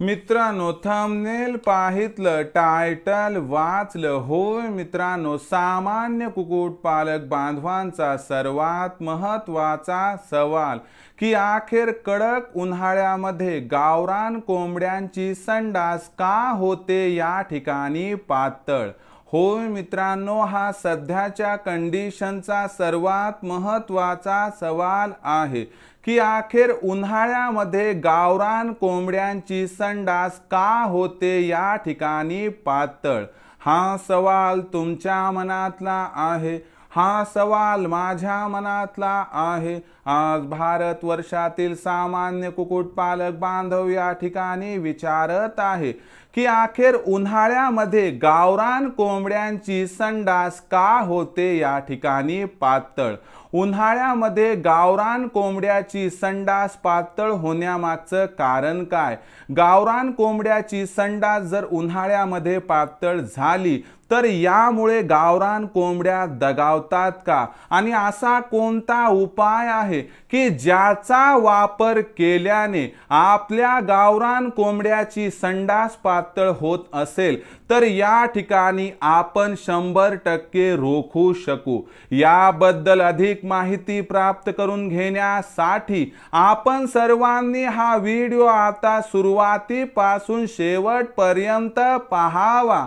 मित्रांनो thumbnail पाहितलं title वाचलं. होय मित्रांनो सामान्य कुक्कुटपालक बांधवांचा सर्वात महत्त्वाचा सवाल की अखेर कडक उन्हाळ्यामध्ये गावरान कोंबड्यांची संडास का होते या ठिकाणी पातळ? होय मित्रांनो हा सध्याच्या कंडिशनचा सर्वात महत्त्वाचा सवाल आहे. की अखेर उन्हाळ्यामध्ये गावरान कोंबड्यांची संडास का होते या ठिकाणी पातळ? हा सवाल तुमच्या मनातला आहे. हा सवाल माझ्या मनातला आहे. आज भारत वर्षातील सामान्य कुक्कुटपालक बांधव या ठिकाणी विचारत आहे की अखेर उन्हाळ्यामध्ये गावरान कोंबड्यांची संडास का होते या ठिकाणी पातळ? उन्हाळ्यामध्ये गावरान कोंबड्याची संडास पातळ होण्यामागचं कारण काय? गावरान कोंबड्याची संडास जर उन्हाळ्यामध्ये पातळ झाली तर यामुळे गावरान कोंबड्या दगावतात का? आणि असा कोणता उपाय आहे की ज्याचा वापर केल्याने आपल्या गावरान कोंबड्याची संडास पातळ होत असेल? तर या ठिकाणी आपण शंभर टक्के रोखू शकू. याबद्दल अधिक माहिती प्राप्त करून घेण्यासाठी आपण सर्वांनी हा व्हिडिओ आता सुरुवातीपासून शेवटपर्यंत पाहावा.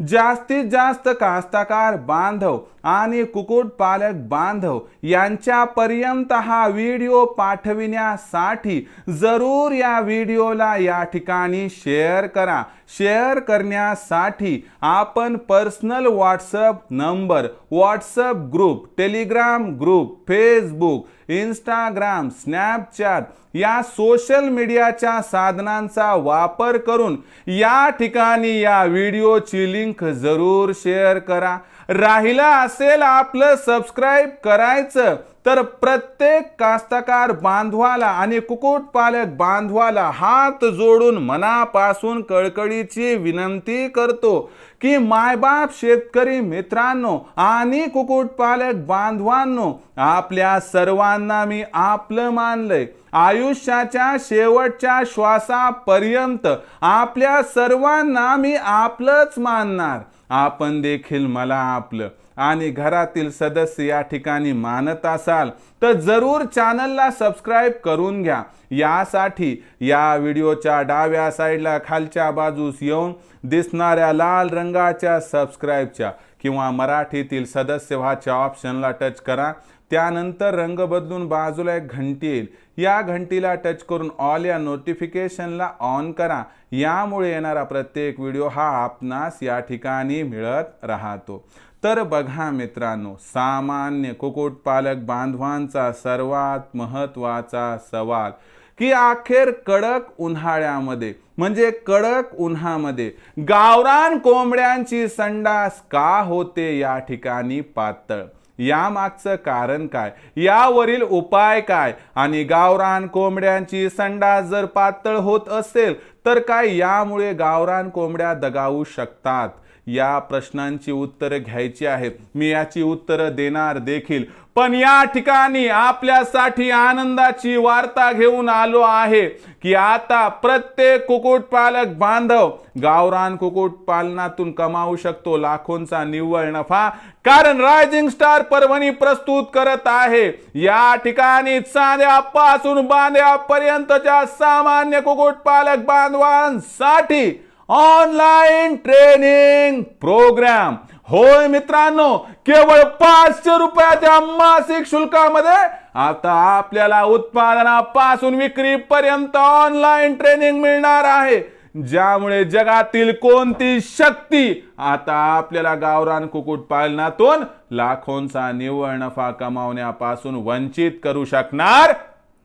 जास्तीत जास्त कास्तकार बांधव आणि कुक्कुटपालक बांधव यांच्यापर्यंत हा व्हिडिओ पाठविण्यासाठी जरूर या व्हिडिओला या ठिकाणी शेअर करा. शेअर करण्यासाठी आपण personal WhatsApp number WhatsApp group Telegram group Facebook Instagram Snapchat या सोशल मीडियाच्या साधनांचा वापर करून या ठिकाणी या व्हिडिओची लिंक जरूर शेअर करा. राहिला असेल आपलं सबस्क्राईब करायचं तर प्रत्येक कास्तकार बांधवाला आणि कुक्कुटपालक बांधवाला हात जोडून मनापासून कळकळीची विनंती करतो की मायबाप शेतकरी मित्रांनो आणि कुक्कुटपालक बांधवांनो आपल्या सर्वांना मी आपलं मानलंय. आयुष्याच्या शेवटच्या श्वासापर्यंत आपल्या सर्वांना मी आपलंच मानणार. आपण देखील मला आपलं आणि घरातील सदस्य या ठिकाणी मानत असाल तर जरूर चॅनलला सबस्क्राईब करून घ्या. यासाठी या व्हिडिओच्या डाव्या साईडला खालच्या बाजूस येऊन दिसणाऱ्या लाल रंगाच्या सबस्क्राईबच्या किंवा मराठीतील सदस्य व्हाच्या ऑप्शनला टच करा. त्यानंतर रंग बदलून बाजूला एक घंटी येईल. या घंटीला टच करून ऑल या नोटिफिकेशनला ऑन करा. यामुळे येणारा प्रत्येक व्हिडिओ हा आपणास या ठिकाणी मिळत राहतो. तर बघा मित्रांनो सामान्य कुक्कुटपालक बांधवांचा सर्वात महत्त्वाचा सवाल की अखेर कडक उन्हाळ्यामध्ये म्हणजे कडक उन्हामध्ये गावरान कोंबड्यांची संडास का होते या ठिकाणी पातळ? यामागचं कारण काय? यावरील उपाय काय? आणि गावरान कोंबड्यांची संडास जर पातळ होत असेल तर काय यामुळे गावरान कोंबड्या दगावू शकतात? या प्रश्नांची उत्तरं घ्यायची आहेत. मी याची उत्तरं देणार देखील. पण या ठिकाणी आपल्यासाठी आनंदाची वार्ता घेऊन आलो आहे की आता प्रत्येक कुक्कुटपालक बांधव गावरान कुक्कुटपालनातून कमावू शकतो लाखोंचा निव्वळ नफा. कारण रायझिंग स्टार परभणी प्रस्तुत करत आहे. या ठिकाणी चांद्यापासून बांध्यापर्यंतच्या सामान्य कुक्कुटपालक बांधवांसाठी ऑनलाईन ट्रेनिंग प्रोग्राम. होय मित्रांनो केवळ पाचशे रुपयाच्या मासिक शुल्कामध्ये. आता आपल्याला उत्पादनापासून विक्रीपर्यंत ऑनलाईन ट्रेनिंग मिळणार आहे. ज्यामुळे जगातील कोणती शक्ती आता आपल्याला गावरान कुक्कुटपालनातून लाखोंचा निव्वळ नफा कमावण्यापासून वंचित करू शकणार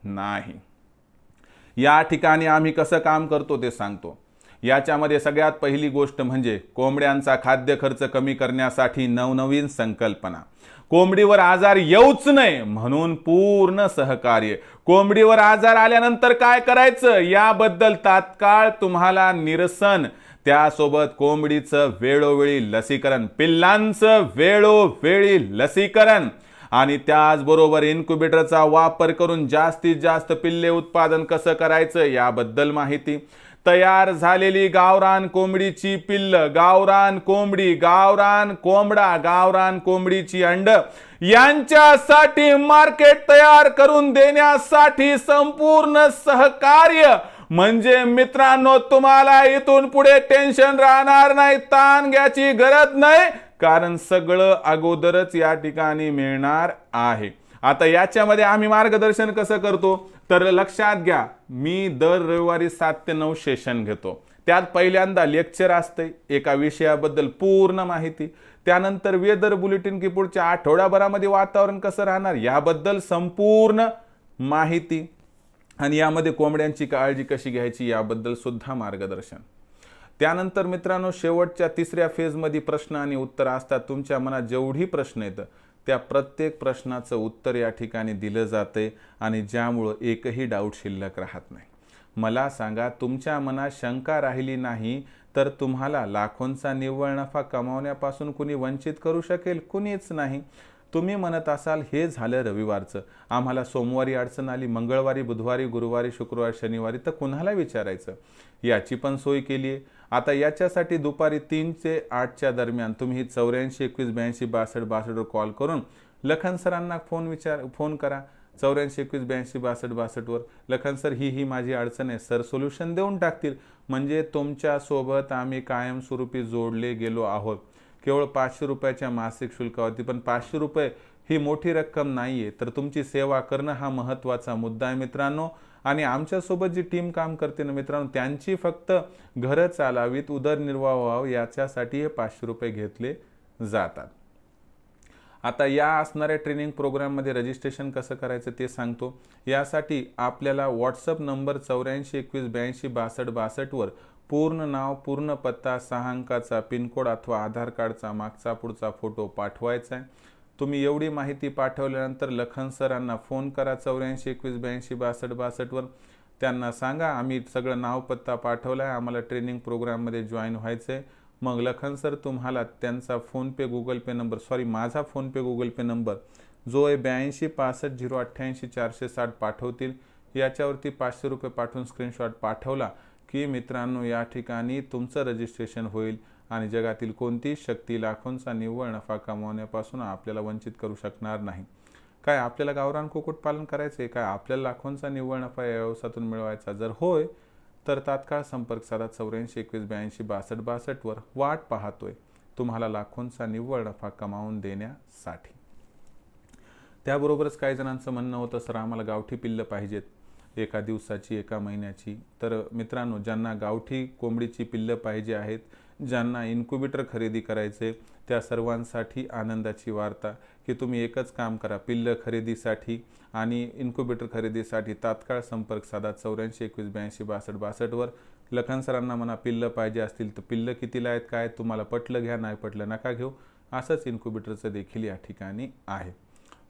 नाही. या ठिकाणी आम्ही कसं काम करतो ते सांगतो. याच्यामध्ये सगळ्यात पहिली गोष्ट म्हणजे कोंबड्यांचा खाद्य खर्च कमी करण्यासाठी नवनवीन संकल्पना. कोंबडीवर आजार येऊच नये म्हणून पूर्ण सहकार्य. कोंबडीवर आजार आल्यानंतर काय करायचं? याबद्दल तात्काळ तुम्हाला निरसन. त्यासोबत कोंबडीचं वेळोवेळी लसीकरण पिल्लांचं वेळोवेळी लसीकरण. आणि त्याचबरोबर इन्क्युबेटरचा वापर करून जास्तीत जास्त पिल्ले उत्पादन कसं करायचं याबद्दल माहिती. तयार झालेली गावरान कोंबडीची पिल्ल गावरान कोंबडी गावरान कोंबडा गावरान कोंबडीची अंड यांच्यासाठी मार्केट तयार करून देण्यासाठी संपूर्ण सहकार्य. म्हणजे मित्रांनो तुम्हाला इथून पुढे टेन्शन राहणार नाही ताण घ्यायची गरज नाही कारण सगळं अगोदरच या ठिकाणी मिळणार आहे. आता याच्यामध्ये आम्ही मार्गदर्शन कसं करतो? तर लक्षात घ्या मी दर रविवारी सात ते नऊ सेशन घेतो. त्यात पहिल्यांदा लेक्चर असते एका विषयाबद्दल पूर्ण माहिती. त्यानंतर वेदर बुलेटिन की पुढच्या आठवड्याभरामध्ये वातावरण कसं राहणार याबद्दल संपूर्ण माहिती. आणि यामध्ये कोंबड्यांची काळजी कशी घ्यायची याबद्दल सुद्धा मार्गदर्शन. त्यानंतर मित्रांनो शेवटच्या तिसऱ्या फेजमध्ये प्रश्न आणि उत्तर असतात. तुमच्या मनात जेवढी प्रश्न येतं त्या प्रत्येक प्रश्नाचं उत्तर या ठिकाणी दिलं जाते आणि ज्यामुळं एकही डाऊट शिल्लक राहत नाही. मला सांगा तुमच्या मनात शंका राहिली नाही तर तुम्हाला लाखोंचा निव्वळ नफा कमावण्यापासून कुणी वंचित करू शकेल? कुणीच नाही. तुम्ही म्हणत असाल हे झालं रविवारचं. आम्हाला सोमवारी अडचण आली मंगळवारी बुधवारी गुरुवारी शुक्रवारी शनिवारी तर कुणाला विचारायचं? याची पण सोय केली आहे आता याच्यासाठी दुपारी तीन ते आठच्या दरम्यान तुम्ही चौऱ्याऐंशी एकवीस ब्याऐंशी बासष्ट बासष्टवर कॉल करून लखन सरांना फोन विचार फोन करा. चौऱ्याऐंशी एकवीस ब्याऐंशी बासष्ट बासष्टवर लखन सर ही ही माझी अडचण आहे. सर सोल्युशन देऊन टाकतील. म्हणजे तुमच्यासोबत आम्ही कायमस्वरूपी जोडले गेलो आहोत. केवळ पाचशे रुपयाच्या मासिक शुल्कावरती पण पाचशे रुपये ही मोठी रक्कम नाही आहे तर तुमची सेवा करणं हा महत्त्वाचा मुद्दा आहे मित्रांनो. आणि आमच्यासोबत जी टीम काम करते ना मित्रांनो त्यांची फक्त घरं चालावीत उदरनिर्वाह व्हावं याच्यासाठी हे पाचशे रुपये घेतले जातात. आता या असणाऱ्या ट्रेनिंग प्रोग्राममध्ये रजिस्ट्रेशन कसं करायचं ते सांगतो. यासाठी आपल्याला व्हॉट्सअप नंबर चौऱ्याऐंशी एकवीस ब्याऐंशी बासष्ट बासष्टवर पूर्ण नाव पूर्ण पत्ता सहा अंकाचा पिनकोड अथवा आधार कार्डचा मागचा पुढचा फोटो पाठवायचा आहे. तुम्ही एवढी माहिती पाठवल्यानंतर लखन सरांना फोन करा चौऱ्याऐंशी एकवीस ब्याऐंशी बासष्ट बासष्टवर त्यांना सांगा आम्ही सगळं नाव पत्ता पाठवला आहे आम्हाला ट्रेनिंग प्रोग्राममध्ये जॉईन व्हायचं आहे मग लखन सर तुम्हाला त्यांचा PhonePe Google pay number sorry माझा फोनपे गुगल पे नंबर जो आहे ब्याऐंशी पासष्ट झिरो अठ्ठ्याऐंशी चारशे साठ पाठवतील. याच्यावरती पाचशे रुपये पाठवून स्क्रीनशॉट पाठवला की मित्रांनो या ठिकाणी तुमचं रजिस्ट्रेशन होईल. आणि जगातील कोणतीही शक्ती लाखोंचा निव्वळ नफा कमावण्यापासून आपल्याला वंचित करू शकणार नाही. काय आपल्याला गावरान कुक्कुटपालन करायचे काय आपल्याला लाखोंचा निव्वळ नफा या व्यवसायातून मिळवायचा? जर होय तर तात्काळ संपर्क साधा. चौऱ्याऐंशी एकवीस ब्याऐंशी बासष्ट बासष्टवर वाट पाहतोय तुम्हाला लाखोंचा निव्वळ नफा कमावून देण्यासाठी. त्याबरोबरच काही जणांचं म्हणणं होतं सर आम्हाला गावठी पिल्लं पाहिजेत एका दिवसाची एका महिन्याची. तर मित्रांनो ज्यांना गावठी कोंबडीची पिल्लं पाहिजे आहेत ज्यांना इन्क्युबेटर खरेदी करायचे त्या सर्वांसाठी आनंदाची वार्ता की तुम्ही एकच काम करा पिल्लं खरेदीसाठी आणि इन्क्युबेटर खरेदीसाठी तात्काळ संपर्क साधा. चौऱ्याऐंशी एकवीस ब्याऐंशी बासष्ट बासष्टवर लखन सरांना म्हणा पिल्लं पाहिजे असतील तर पिल्लं कितीला आहेत काय तुम्हाला पटलं घ्या नाही पटलं नका घेऊ. असंच इन्क्युबेटरचं देखील या ठिकाणी आहे.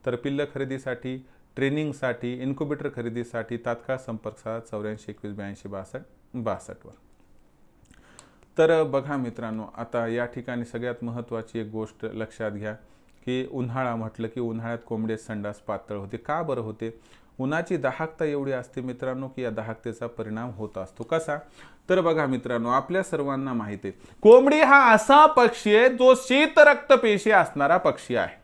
तर पिल्लं खरेदीसाठी ट्रेनिंगसाठी इन्क्युबेटर खरेदीसाठी तात्काळ संपर्क साधा. चौऱ्याऐंशी एकवीस ब्याऐंशी बासष्ट बासष्टवर तर बघा मित्रांनो आता या ठिकाणी सगळ्यात महत्त्वाची एक गोष्ट लक्षात घ्या की उन्हाळा म्हटलं की उन्हाळ्यात कोंबडे संडास पातळ होते. का बरं होते? उन्हाची दाहकता एवढी असते मित्रांनो की या दाहकतेचा परिणाम होत असतो. कसा? तर बघा मित्रांनो आपल्या सर्वांना माहिती आहे कोंबडी हा असा पक्षी आहे जो शीत रक्तपेशी असणारा पक्षी आहे.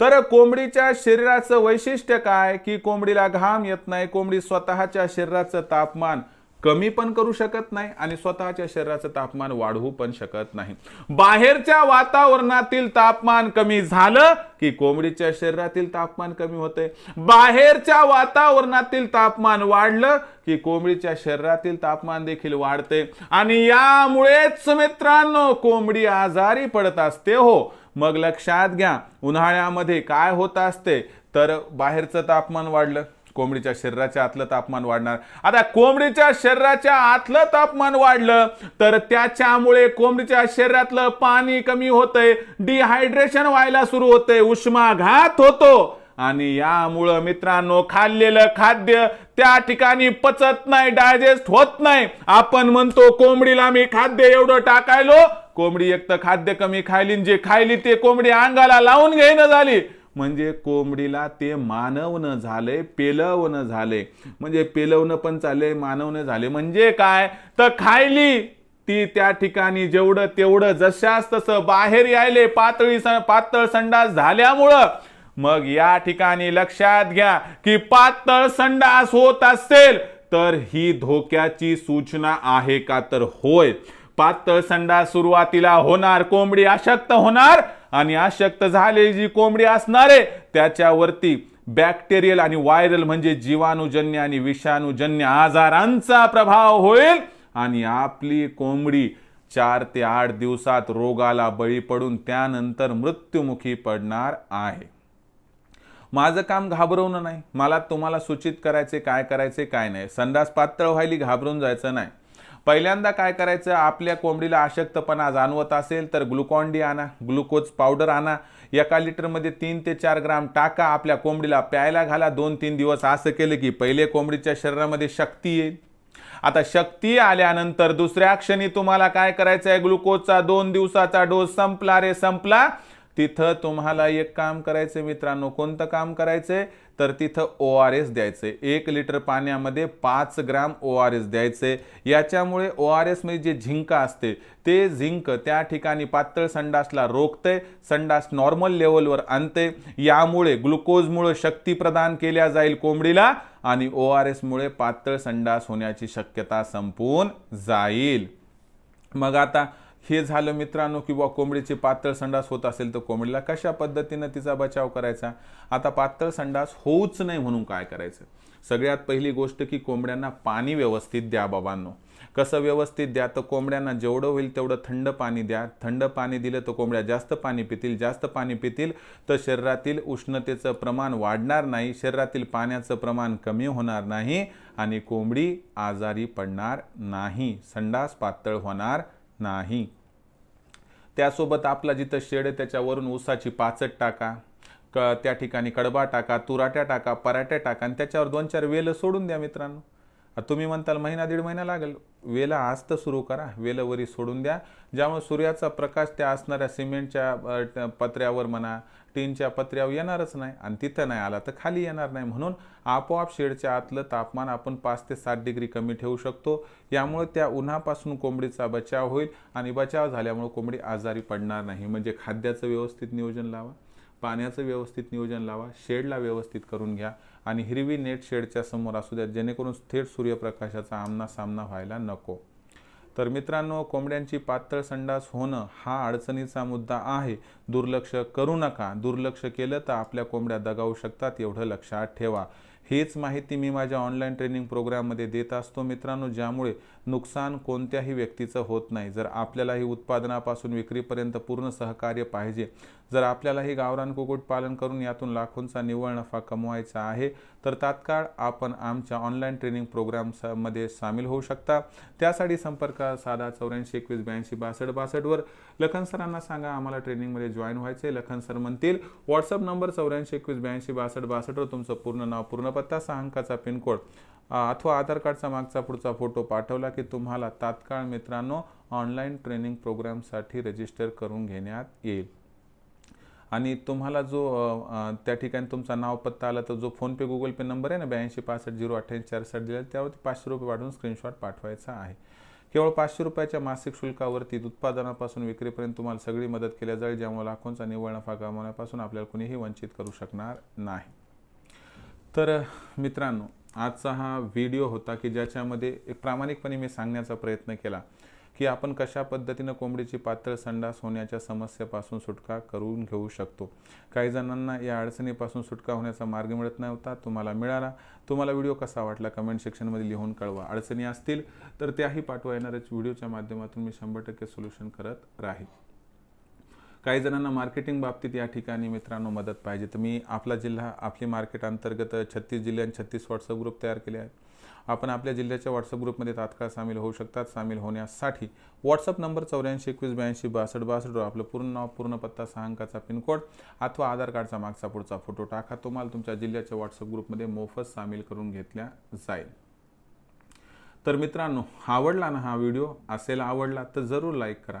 तर कोंबडीच्या शरीराचं वैशिष्ट्य काय? की कोंबडीला घाम येत नाही कोंबडी स्वतःच्या शरीराचं तापमान कमी पण करू शकत नाही आणि स्वतःच्या शरीराचं तापमान वाढवू पण शकत नाही. बाहेरच्या वातावरणातील तापमान कमी झालं की कोंबडीच्या शरीरातील तापमान कमी होते बाहेरच्या वातावरणातील तापमान वाढलं की कोंबडीच्या शरीरातील तापमान देखील वाढते आणि यामुळेच मित्रांनो कोंबडी आजारी पडत असते हो. मग लक्षात घ्या उन्हाळ्यामध्ये काय होत असते? तर बाहेरचं तापमान वाढलं. कोंबडीच्या शरीराच्या आतलं तापमान वाढणार. आता कोंबडीच्या शरीराच्या आतलं तापमान वाढलं तर त्याच्यामुळे कोंबडीच्या शरीरातलं पाणी कमी होतंय डिहायड्रेशन व्हायला सुरू होतंय उष्माघात होतो. आणि यामुळं मित्रांनो खाल्लेलं खाद्य त्या ठिकाणी पचत नाही डायजेस्ट होत नाही. आपण म्हणतो कोंबडीला मी खाद्य एवढं टाकायलो. कोंबडी एक तर खाद्य कमी खायली जे खायली ते कोंबडी अंगाला लावून घेणं झाली. म्हणजे कोंबडीला ते मानवनं झालंय पेलवणं झालंय. म्हणजे पेलवणं पण चाललंय मानवनं झाले म्हणजे काय? तर खायली. ती त्या ठिकाणी जेवढं तेवढं जशास तसं बाहेर यायले पातळी पातळ संडास झाल्यामुळं. मग या ठिकाणी लक्षात घ्या की पातळ संडास होत असेल तर ही धोक्याची सूचना आहे का? तर होय. पातळ संडास सुरुवातीला होणार कोंबडी अशक्त होणार आणि अशक्त झालेली जी कोंबडी असणार आहे त्याच्यावरती बॅक्टेरियल आणि व्हायरल म्हणजे जीवाणूजन्य आणि विषाणूजन्य आजारांचा प्रभाव होईल. आणि आपली कोंबडी चार ते आठ दिवसात रोगाला बळी पडून त्यानंतर मृत्युमुखी पडणार आहे. माझं काम घाबरवणं नाही. मला तुम्हाला सूचित करायचे काय करायचे काय नाही. संडास पातळ व्हायली घाबरून जायचं नाही. पहिल्यांदा काय करायचं? आपल्या कोंबडीला अशक्तपणा जाणवत असेल तर ग्लुकॉन डी आणा ग्लुकोज पावडर आणा. एका लिटरमध्ये तीन ते चार ग्राम टाका. आपल्या कोंबडीला प्यायला घाला. दोन तीन दिवस असं केलं की पहिले कोंबडीच्या शरीरामध्ये शक्ती येईल. आता शक्ती आल्यानंतर दुसऱ्या क्षणी तुम्हाला काय करायचं आहे ग्लुकोजचा दोन दिवसाचा डोस संपला रे संपला. तिथं तुम्हाला एक काम करायचं मित्रांनो. कोणतं काम करायचंय? तर तिथं ओ आर एस द्यायचंय एक लिटर पाण्यामध्ये पाच ग्राम ओ आर एस द्यायचे. याच्यामुळे ओ आर एस म्हणजे जे झिंक असते ते झिंक त्या ठिकाणी पातळ संडासला रोखते संडास नॉर्मल लेवलवर आणते. यामुळे ग्लुकोजमुळे शक्ती प्रदान केल्या जाईल कोंबडीला आणि ओ आर एसमुळे पातळ संडास होण्याची शक्यता संपून जाईल. मग आता हे झालं मित्रांनो किंवा कोंबडीची पातळ संडास होत असेल तर कोंबडीला कशा पद्धतीनं तिचा बचाव करायचा? आता पातळ संडास होऊच नाही म्हणून काय करायचं? सगळ्यात पहिली गोष्ट की कोंबड्यांना पाणी व्यवस्थित द्या बाबांनो. कसं व्यवस्थित द्या? तर कोंबड्यांना जेवढं होईल तेवढं थंड पाणी द्या. थंड पाणी दिलं तर कोंबड्या जास्त पाणी पितील जास्त पाणी पितील तर शरीरातील उष्णतेचं प्रमाण वाढणार नाही शरीरातील पाण्याचं प्रमाण कमी होणार नाही आणि कोंबडी आजारी पडणार नाही. संडास पातळ होणार नाही. त्यासोबत आपला जिथं शेड आहे त्याच्यावरून ऊसाची पाचट टाका क त्या ठिकाणी कडबा टाका तुराट्या टाका पराठ्या टाका आणि त्याच्यावर दोन चार वेल सोडून द्या मित्रांनो. तुम्ही म्हणताल महिना दीड महिना लागेल. वेला आज तर सुरू करा. वेलवरी सोडून द्या. ज्यामुळे सूर्याचा प्रकाश त्या असणाऱ्या सिमेंटच्या पत्र्यावर म्हणा टीनच्या पत्र्यावर येणारच नाही आणि तिथं नाही आला तर खाली येणार नाही. म्हणून आपोआप शेडच्या आतलं तापमान आपण पाच ते सात डिग्री कमी ठेवू शकतो. यामुळे त्या उन्हापासून कोंबडीचा बचाव होईल आणि बचाव झाल्यामुळे कोंबडी आजारी पडणार नाही. म्हणजे खाद्याचं व्यवस्थित नियोजन लावा पाण्याचं व्यवस्थित नियोजन लावा शेडला व्यवस्थित करून घ्या. आणि हिरवी नेट शेडच्या समोर असू द्या जेणेकरून थेट सूर्यप्रकाशाचा आमना सामना व्हायला नको. तर मित्रांनो कोंबड्यांची पातळ संडास होणं हा अडचणीचा मुद्दा आहे. दुर्लक्ष करू नका. दुर्लक्ष केलं तर आपल्या कोंबड्या दगावू शकतात एवढं लक्षात ठेवा. हीच माहिती मी माझ्या ऑनलाईन ट्रेनिंग प्रोग्राममध्ये देत असतो मित्रांनो ज्यामुळे नुकसान कोणत्याही व्यक्तीचं होत नाही. जर आपल्यालाही उत्पादनापासून विक्रीपर्यंत पूर्ण सहकार्य पाहिजे जर आपल्यालाही गावरान कुक्कुटपालन करून यातून लाखोंचा निव्वळ नफा कमवायचा आहे तर तात्काळ आपण आमच्या ऑनलाईन ट्रेनिंग प्रोग्राममध्ये सामील होऊ शकता. त्यासाठी संपर्क साधा चौऱ्याऐंशी एकवीस ब्याऐंशी बासष्ट बासष्टवर लखन सरांना सांगा आम्हाला ट्रेनिंगमध्ये जॉईन व्हायचे लखन सर म्हणतील व्हॉट्सअप नंबर चौऱ्याऐंशी एकवीस ब्याऐंशी बासष्ट बासष्टवर तुमचं पूर्ण नाव पूर्ण पत्ता सहा अंकाचा पिनकोड अथवा आधार कार्डचा मागचा पुढचा फोटो पाठवला की तुम्हाला तात्काळ मित्रांनो ऑनलाईन ट्रेनिंग प्रोग्रामसाठी रजिस्टर करून घेण्यात येईल. आणि तुम्हाला जो त्या ठिकाणी तुमचा नाव पत्ता आला तर जो फोनपे गुगल पे नंबर आहे ना ब्याऐंशी पासष्ट झिरो अठ्ठ्याऐंशी चारसाठ दिला त्यावरती पाचशे रुपये वाढून स्क्रीनशॉट पाठवायचा आहे. केवळ पाचशे रुपयाच्या मासिक शुल्कावरती उत्पादनापासून विक्रीपर्यंत तुम्हाला सगळी मदत केल्या जाईल ज्यामुळे लाखोंचा निव्वळ नफा कमावण्यापासून आपल्याला कुणीही वंचित करू शकणार नाही. तर मित्रांनो आजचा हा व्हिडिओ होता की ज्याच्यामध्ये एक प्रामाणिकपणे मी सांगण्याचा प्रयत्न केला. की आपण कशा पद्धतीनं कोंबडीची पातळ संडास होण्याच्या समस्येपासून सुटका करून घेऊ शकतो. काही जणांना या अडचणीपासून सुटका होण्याचा मार्ग मिळत नव्हता. तुम्हाला मिळाला. तुम्हाला व्हिडिओ कसा वाटला कमेंट सेक्शनमध्ये लिहून कळवा. अडचणी असतील तर त्याही पाठवा. येणाऱ्याच व्हिडिओच्या माध्यमातून मी शंभर टक्के सोल्युशन करत राहील काही जणांना मार्केटिंग बाबतीत या ठिकाणी मित्रांनो मदत पाहिजे. तर मी आपला जिल्हा आपली मार्केट अंतर्गत छत्तीस जिल्हे छत्तीस व्हॉट्सअप ग्रुप तयार केले आहेत. आपण आपल्या जिल्ह्याच्या व्हॉट्सअप ग्रुपमध्ये तात्काळ सामील होऊ शकतात. सामील होण्यासाठी व्हॉट्सअप नंबर चौऱ्याऐंशी एकवीस ब्याऐंशी बासष्ट बासष्ट आपलं पूर्ण नाव पूर्ण पत्ता सहा अंकाचा पिनकोड अथवा आधार कार्डचा मागचा पुढचा फोटो टाका. तुम्हाला तुमच्या जिल्ह्याच्या व्हॉट्सअप ग्रुपमध्ये मोफत सामील करून घेतल्या जाईल. तर मित्रांनो आवडला ना हा व्हिडिओ? असेल आवडला तर जरूर लाईक करा.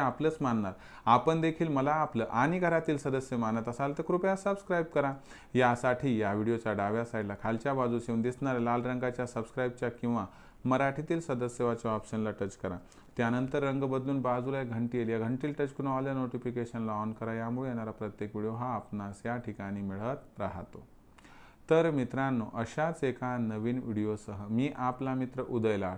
आपलंच मानणार. आपण देखील मला आपलं आणि घरातील सदस्य मानत असाल तर कृपया सबस्क्राईब करा. यासाठी या व्हिडिओच्या डाव्या साईडला खालच्या बाजूस येऊन दिसणाऱ्या लाल रंगाच्या सबस्क्राईबच्या किंवा मराठीतील सदस्यवाच्या ऑप्शनला टच करा. त्यानंतर रंग बदलून बाजूला एक घंटी येईल. या घंटील टच करून ऑल या नोटिफिकेशनला ऑन करा. यामुळे येणारा प्रत्येक व्हिडिओ हा आपणास या ठिकाणी मिळत राहतो. तर मित्रांनो अशाच एका नवीन व्हिडिओसह मी आपला मित्र उदय लाड